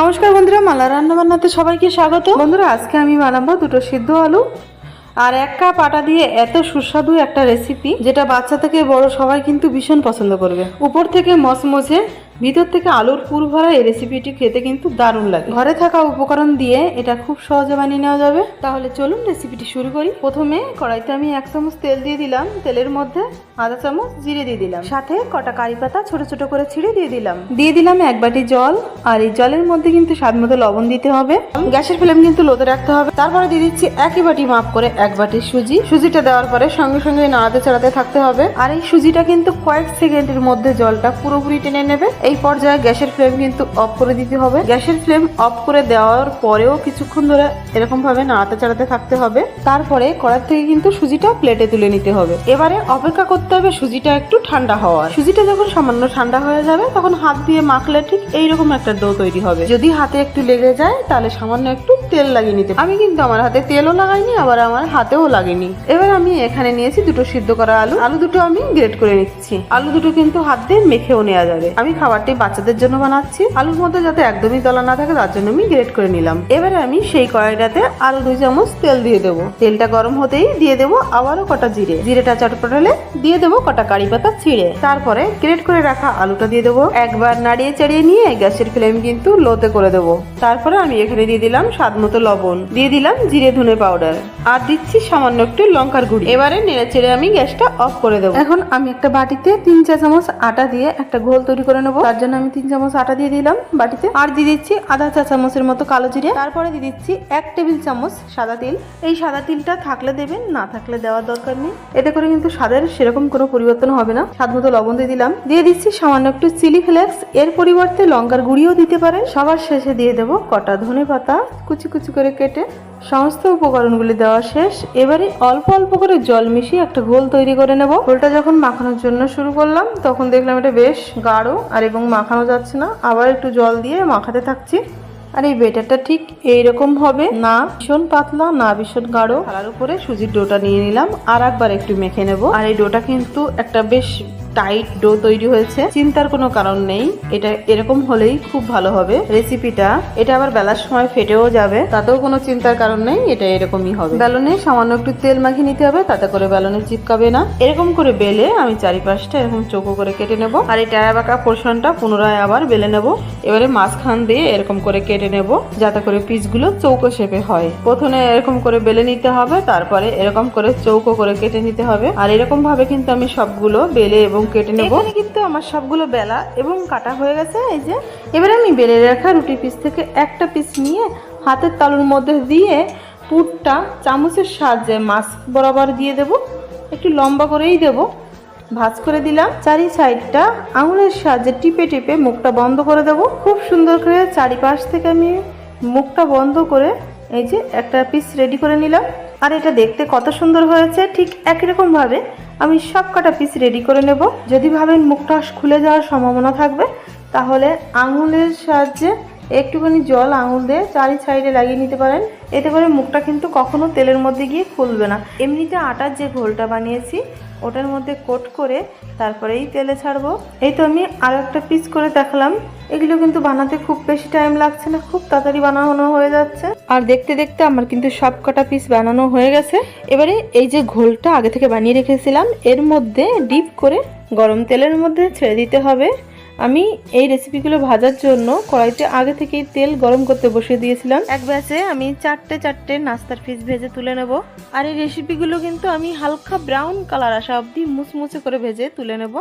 নমস্কার বন্ধুরা মালা রান্নাবান্নাতে সবাইকে স্বাগত। বন্ধুরা, আজকে আমি বানাবো দুটো সিদ্ধ আলু আর এক কাপ আটা দিয়ে এত সুস্বাদু একটা রেসিপি যেটা বাচ্চা থেকে বড় সবাই কিন্তু ভীষণ পছন্দ করবে। উপর থেকে মচমচে ভিতর থেকে আলুর পুর ভরা এই রেসিপিটি খেতে কিন্তু দারুণ লাগে। ঘরে থাকা উপকরণ দিয়ে এটা খুব সহজে বানিয়ে নেওয়া যাবে। তাহলে চলুন রেসিপিটি শুরু করি। প্রথমে কড়াইতে আমি এক চামচ তেল দিয়ে দিলাম। তেলের মধ্যে আধা চামচ জিরে দিয়ে দিলাম। সাথে কটা কারি পাতা ছোট ছোট করে ছিঁড়ে দিয়ে দিলাম। দিয়ে দিলাম এক বাটি জল। আর এই জলের মধ্যে কিন্তু স্বাদ মতো লবণ দিতে হবে। গ্যাসের ফ্লেম কিন্তু লোতে রাখতে হবে। তারপরে দিয়ে দিচ্ছি একই বাটি মাপ করে এক বাটি সুজি। সুজিটা দেওয়ার পরে সঙ্গে সঙ্গে নাড়াতে চাড়াতে থাকতে হবে। আর এই সুজিটা কিন্তু কয়েক সেকেন্ডের মধ্যে জলটা পুরোপুরি টেনে নেবে। এই পর্যায়ে গ্যাসের ফ্লেম কিন্তু অফ করে দিতে হবে। গ্যাসের ফ্লেম অফ করে দেওয়ার পরেও কিছুক্ষণ ধরে এরকম ভাবে নাড়াতে চাড়াতে থাকতে হবে। তারপরে কড়ার থেকে কিন্তু সুজিটা প্লেটে তুলে নিতে হবে। এবারে অপেক্ষা করতে হবে সুজিটা একটু ঠান্ডা হওয়ার। সুজিটা যখন সামান্য ঠান্ডা হয়ে যাবে, তখন হাত দিয়ে মাখলে ঠিক এইরকম একটা ডো তৈরি হবে। যদি হাতে একটু লেগে যায়, তাহলে সামান্য একটু তেল লাগিয়ে নিতে আমি কিন্তু আমার হাতে তেলও লাগাইনি, আবার আমার হাতেও লাগেনি। এবার আমি এখানে নিয়েছি দুটো সিদ্ধ করা আলু। আলু দুটো আমি গ্রেট করে নিচ্ছি। আলু দুটো কিন্তু হাত দিয়ে মেখেও নেওয়া যাবে। আমি খাবারটি বাচ্চাদের জন্য বানাচ্ছি। আলুর মধ্যে যাতে একদমই দলা না থাকে, তার জন্য আমি গ্রেট করে নিলাম। এবারে আমি সেই কড়াইটাতে আরও দুই চামচ তেল দিয়ে দেবো। তেলটা গরম হতেই দিয়ে দেবো আবারও কটা জিরে। জিরেটা চটপট হলে দিয়ে দেবো কটা কারি পাতা ছিঁড়ে। তারপরে গ্রেট করে রাখা আলুটা দিয়ে দেবো। একবার নাড়িয়ে চাড়িয়ে নিয়ে গ্যাসের ফ্লেম কিন্তু লোতে করে দেবো। তারপরে আমি এখানে দিয়ে দিলাম স্বাদ মতো লবণ। দিয়ে দিলাম জিরে ধনে পাউডার। আর দিচ্ছি সামান্য একটু লঙ্কার গুঁড়ি। এবারে নেড়ে চেড়ে আমি গ্যাসটা অফ করে দেবো। এখন আমি একটা বাটিতে তিন চা চামচ আটা দিয়ে একটা ঘোল তৈরি করে নেব। তার জন্য আমি তিন চামচ আটা দিয়ে দিলাম বাটিতে। আর দিয়ে দিচ্ছি আধা চা চামচের মতো কালো জিরে। তারপরে দিয়ে দিচ্ছি এক টেবিল চামচ সাদা তিল। এই সাদা তিলটা থাকলে দেবেন, না থাকলে দেওয়ার দরকার নেই। এতে করে কিন্তু স্বাদের সেরকম কোনো পরিবর্তন হবে না। স্বাদ মতো লবণ দিয়ে দিলাম। দিয়ে দিচ্ছি সামান্য একটু চিলি ফ্লেক্স। এর পরিবর্তে লঙ্কার গুঁড়িও দিতে পারেন। সবার শেষে দিয়ে দেবো কটা ধনে পাতা। কুচি কুচি করে কেটে সমস্ত উপকরণগুলি দেওয়া শেষ। এবারে অল্প অল্প করে জল মিশিয়ে একটা ঘোল তৈরি করে নেব। ঘোলটা যখন মাখানোর জন্য শুরু করলাম, তখন দেখলাম এটা বেশ গাঢ় আর এবং মাখানো যাচ্ছে না। আবার একটু জল দিয়ে মাখাতে থাকছি। আর এই বেটারটা ঠিক এইরকম হবে। না ভীষণ পাতলা, না ভীষণ গাঢ়। থালার উপরে সুজির ডোটা নিয়ে নিলাম। আর একবার একটু মেখে নেব। আর এই ডোটা কিন্তু একটা বেশ টাইট ডো তৈরি হয়েছে। চিন্তার কোনো কারণ নেই। এটা এরকম হলেই খুব ভালো হবে। রেসিপিটা এটা আবার বেলার সময় ফেটেও যাবে। তাতেও কোনো চিন্তার কারণ নেই। এটা এরকমই হবে। বেলনে সামান্য একটু তেল মাখিয়ে নিতে হবে। তাতে করে বেলনে চিপকাবে না। এরকম করে বেলে আমি চারিপাশটা এরকম চৌকো করে কেটে নেব। আর এই টায়া বাঁকা পোর্শনটা পুনরায় আবার বেলে নেব। এবারে মাঝখান দিয়ে এরকম করে কেটে নেব, যাতে করে পিসগুলো চৌকো শেপে হয়। প্রথমে এরকম করে বেলে নিতে হবে। তারপরে এরকম করে চৌকো করে কেটে নিতে হবে। আর এরকম ভাবে কিন্তু আমি সবগুলো বেলে এবং কেটে নেব। কিন্তু আমার সবগুলো বেলা এবং কাটা হয়ে গেছে, এই যে। এবারে আমি বেলে রাখা রুটি পিস থেকে একটা পিস নিয়ে হাতের তালুর মধ্যে দিয়ে পুরটা চামচের সাহায্যে মাছ বরাবর দিয়ে দেব। একটু লম্বা করেই দেব। ভাজ করে দিলাম। চারি সাইডটা আঙুলের সাহায্যে টিপে টিপে মুখটা বন্ধ করে দেব। খুব সুন্দর করে চারিপাশ থেকে আমি মুখটা বন্ধ করে এই যে একটা পিস রেডি করে নিলাম। আর এটা দেখতে কত সুন্দর হয়েছে, ঠিক একই রকম ভাবে আমি সব কটা পিস রেডি করে নেব। যদি ভাবেন মুখটা খুলে যাওয়ার সম্ভাবনা থাকবে, তাহলে আঙুলের সাহায্যে একটুখানি জল আঙুল দিয়ে চারি সাইডে লাগিয়ে নিতে পারেন। এতে করে মুখটা কিন্তু কখনো তেলের মধ্যে গিয়ে খুলবে না। এমনিতে আটার যে ঘোলটা বানিয়েছি, ওটার মধ্যে কোট করে তারপরেই তেলে ছাড়বো। এই তো আমি আরও একটা পিস করে দেখালাম। এগুলো কিন্তু বানাতে খুব বেশি টাইম লাগছে না, খুব তাড়াতাড়ি বানানো হয়ে যাচ্ছে। আর দেখতে দেখতে আমার কিন্তু সব কটা পিস বানানো হয়ে গেছে। এবারে এই যে ঘোলটা আগে থেকে বানিয়ে রেখেছিলাম, এর মধ্যে ডিপ করে গরম তেলের মধ্যে ছেড়ে দিতে হবে। আমি এই রেসিপিগুলো ভাজার জন্য কড়াইতে আগে থেকেই তেল গরম করতে বসিয়ে দিয়েছিলাম। এক ব্যাচে আমি চারটে চারটে নাস্তার পিস ভেজে তুলে নেব। আর এই রেসিপিগুলো কিন্তু আমি হালকা ব্রাউন কালার আসা অবধি মুচমুচে করে ভেজে তুলে নেব।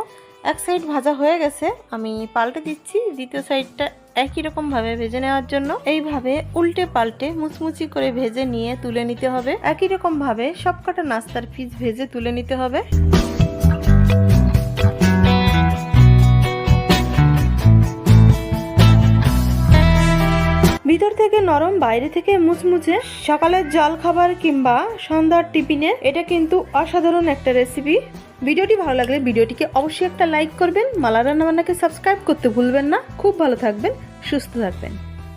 এক সাইড ভাজা হয়ে গেছে, আমি পাল্টে দিচ্ছি। দ্বিতীয় সাইডটা একই রকম ভাবে ভেজে নেওয়ার জন্য। এইভাবে উল্টে পাল্টে মুচমুচি করে ভেজে নিয়ে তুলে নিতে হবে। একই রকম ভাবে সবকটা নাস্তার পিস ভেজে তুলে নিতে হবে। থেকে নরম, বাইরে থেকে মুচমুচে সকালের জল খাবার কিংবা সন্ধ্যার টিফিনে, এটা কিন্তু অসাধারণ একটা রেসিপি ভিডিওটি ভালো লাগলে ভিডিওটিকে অবশ্যই একটা লাইক করবেন। মালা রান্নাবান্নাকে সাবস্ক্রাইব করতে ভুলবেন না। খুব ভালো থাকবেন, সুস্থ থাকবেন।